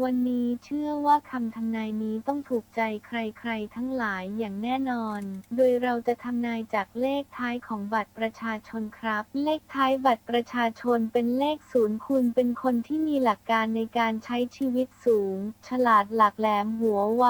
วันนี้เชื่อว่าคำทำนายนี้ต้องถูกใจใครๆ ทั้งหลายอย่างแน่นอน โดยเราจะทำนายจากเลขท้ายของบัตรประชาชนครับ เลขท้ายบัตรประชาชนเป็นเลขศูนย์คุณเป็นคนที่มีหลักการในการใช้ชีวิตสูง ฉลาดหลักแหลมหัวไว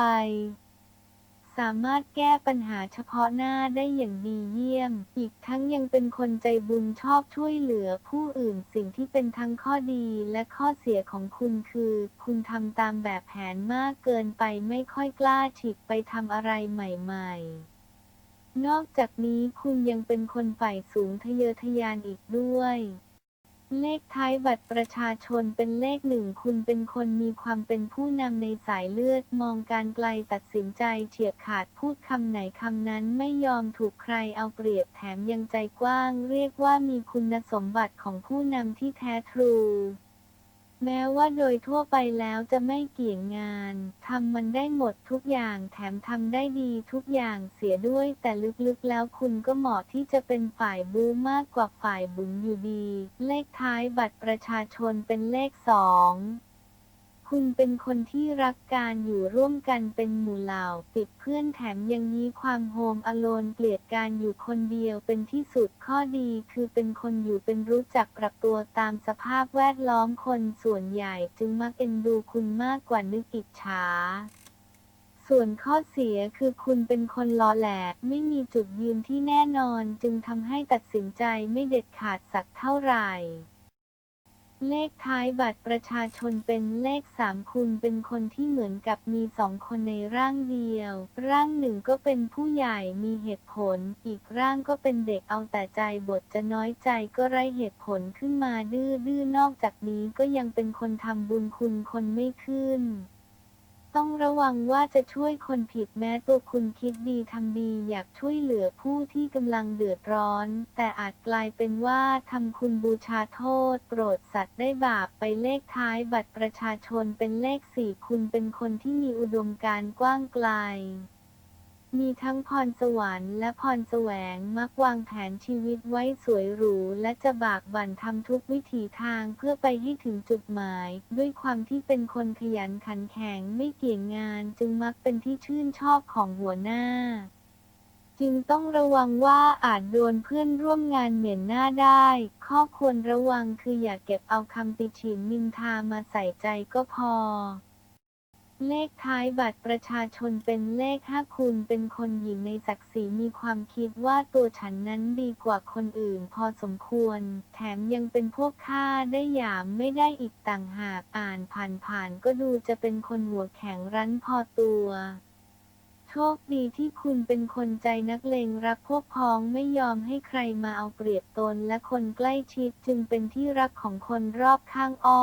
สามารถแก้ปัญหาเฉพาะหน้าได้อย่างดีเยี่ยม อีกทั้งยังเป็นคนใจบุญชอบช่วยเหลือผู้อื่นสิ่งที่เป็นทั้งข้อดีและข้อเสียของคุณคือ คุณทำตามแบบแผนมากเกินไปไม่ค่อยกล้าฉีกไปทำอะไรใหม่ ๆนอกจากนี้คุณยังเป็นคนฝ่ายสูงทะเยอทะยานอีกด้วย เลขท้ายบัตรประชาชนเป็นเลขหนึ่งคุณเป็นคนมีความเป็นผู้นำในสายเลือด มองการไกลตัดสินใจเฉียบขาดพูดคำไหนคำนั้นไม่ยอมถูกใครเอาเปรียบแถมยังใจกว้าง เรียกว่ามีคุณสมบัติของผู้นำที่แท้ทรู แม้ว่าโดยทั่วไปแล้วจะไม่เกี่ยงงานทำมันได้หมดทุกอย่างแถมทำได้ดีทุกอย่างเสียด้วย แต่ลึกๆแล้วคุณก็เหมาะที่จะเป็นฝ่ายบูมากกว่าฝ่ายบุญอยู่ดี เลขท้ายบัตรประชาชนเป็นเลขสอง คุณเป็นคนที่รักการอยู่ร่วมกันเป็นหมู่เหล่าติดเพื่อนแถมยังมีความโฮมอโลนเกลียดการอยู่คนเดียวเป็นที่สุดข้อดีคือเป็นคนอยู่เป็นรู้จักปรับตัวตามสภาพแวดล้อมคนส่วนใหญ่จึงมักเอ็นดูคุณมากกว่านึกอิจฉาส่วนข้อเสียคือคุณเป็นคนล้อแหลกไม่มีจุดยืนที่แน่นอนจึงทำให้ตัดสินใจไม่เด็ดขาดสักเท่าไหร่ เลขท้ายบัตรประชาชนเป็นเลขสามคุณเป็นคนที่เหมือนกับมีสองคนในร่างเดียว ร่างหนึ่งก็เป็นผู้ใหญ่มีเหตุผล อีกร่างก็เป็นเด็กเอาแต่ใจบทจะน้อยใจก็ไร้เหตุผลขึ้นมาดื้อดื้อนอกจากนี้ก็ยังเป็นคนทำบุญคุณคนไม่ขึ้น ต้องระวังว่าจะช่วยคนผิดแม้ตัวคุณคิดดีทำดีอยากช่วยเหลือผู้ที่กำลังเดือดร้อน แต่อาจกลายเป็นว่าทำคุณบูชาโทษ โปรดสัตว์ได้บาปไปเลขท้ายบัตรประชาชนเป็นเลขสี่คุณเป็นคนที่มีอุดมการณ์กว้างไกล มีทั้งพรสวรรค์และพรแสวงมักวางแผนชีวิตไว้สวยหรู และจะบากบั่นทำทุกวิถีทางเพื่อไปให้ถึงจุดหมาย ด้วยความที่เป็นคนขยันขันแข็งไม่เกี่ยงงานจึงมักเป็นที่ชื่นชอบของหัวหน้า จึงต้องระวังว่าอาจโดนเพื่อนร่วมงานเหม็นหน้าได้ ข้อควรระวังคืออย่าเก็บเอาคำติฉินนินทามาใส่ใจก็พอ เลขท้ายบัตรประชาชนเป็นเลขห้าคุณเป็นคนหญิงในศักดิ์ศรีมีความคิดว่าตัวฉันนั้นดีกว่าคนอื่นพอสมควร แถมยังเป็นพวกข้าได้หยามไม่ได้อีกต่างหากอ่านผ่านๆก็ดูจะเป็นคนหัวแข็งรั้นพอตัวโชคดีที่คุณเป็นคนใจนักเลงรักพวกพ้องไม่ยอมให้ใครมาเอาเปรียบตนและคนใกล้ชิดจึงเป็นที่รักของคนรอบข้างอ้อ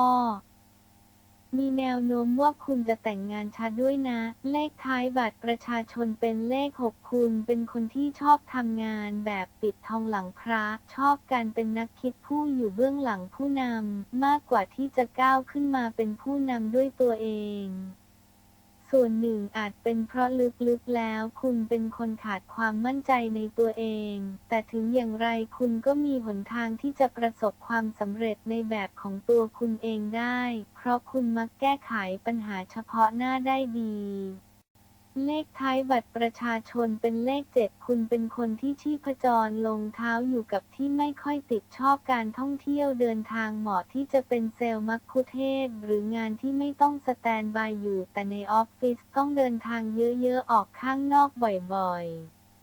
มีแนวโน้มว่าคุณจะแต่งงานช้าด้วยนะ เลขท้ายบัตรประชาชนเป็นเลขหกคุณเป็นคนที่ชอบทำงานแบบปิดทองหลังพระ ชอบการเป็นนักคิดผู้อยู่เบื้องหลังผู้นำมากกว่าที่จะก้าวขึ้นมาเป็นผู้นำด้วยตัวเอง ส่วนหนึ่งอาจเป็นเพราะลึกๆแล้ว คุณเป็นคนขาดความมั่นใจในตัวเอง แต่ถึงอย่างไรคุณก็มีหนทางที่จะประสบความสำเร็จในแบบของตัวคุณเองได้ เพราะคุณมักแก้ไขปัญหาเฉพาะหน้าได้ดี เลขท้ายบัตรประชาชนเป็นเลขเจ็ดคุณเป็นคนที่ชีพจรลงเท้าอยู่กับที่ไม่ค่อยติดชอบการท่องเที่ยวเดินทางเหมาะที่จะเป็นเซลล์มักคุเทศหรืองานที่ไม่ต้องสแตนบายอยู่แต่ในออฟฟิศต้องเดินทางเยอะๆออกข้างนอกบ่อย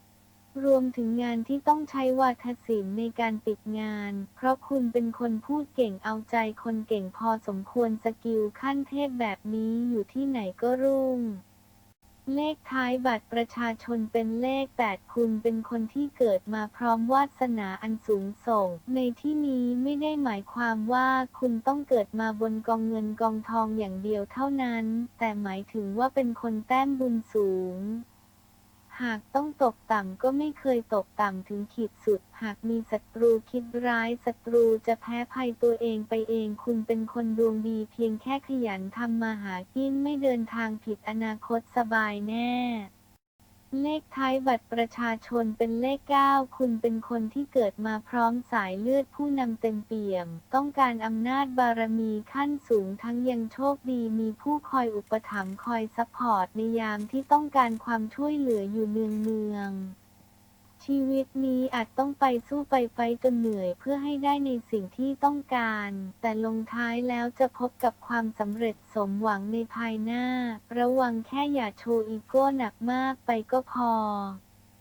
ๆรวมถึงงานที่ต้องใช้วาทศิลป์ในการปิดงาน เพราะคุณเป็นคนพูดเก่งเอาใจคนเก่งพอสมควรสกิลขั้นเทพแบบนี้อยู่ที่ไหนก็รุ่ง เลขท้ายบัตรประชาชนเป็นเลข 8 คุณเป็นคนที่เกิดมาพร้อมวาสนาอันสูงส่ง ในที่นี้ไม่ได้หมายความว่าคุณต้องเกิดมาบนกองเงินกองทองอย่างเดียวเท่านั้น แต่หมายถึงว่าเป็นคนแต้มบุญสูง หากต้องตกต่ำก็ไม่เคยตกต่ำถึงขีดสุด หากมีศัตรูคิดร้ายศัตรูจะแพ้ภัยตัวเองไปเอง คุณเป็นคนดวงดีเพียงแค่ขยันทำมาหากินไม่เดินทางผิดอนาคตสบายแน่ เลขท้ายบัตรประชาชนเป็นเลข 9 คุณเป็นคนที่เกิดมาพร้อมสายเลือดผู้นำเต็มเปี่ยม ต้องการอำนาจบารมีขั้นสูงทั้งยังโชคดีมีผู้คอยอุปถัมภ์คอยซัพพอร์ตในยามที่ต้องการความช่วยเหลืออยู่เนืองเนือง ชีวิตนี้อาจต้องไปสู้ไปไฟจนเหนื่อยเพื่อให้ได้ในสิ่งที่ต้องการ แต่ลงท้ายแล้วจะพบกับความสำเร็จสมหวังในภายหน้า ระวังแค่อย่าโชว์อีโก้หนักมากไปก็พอ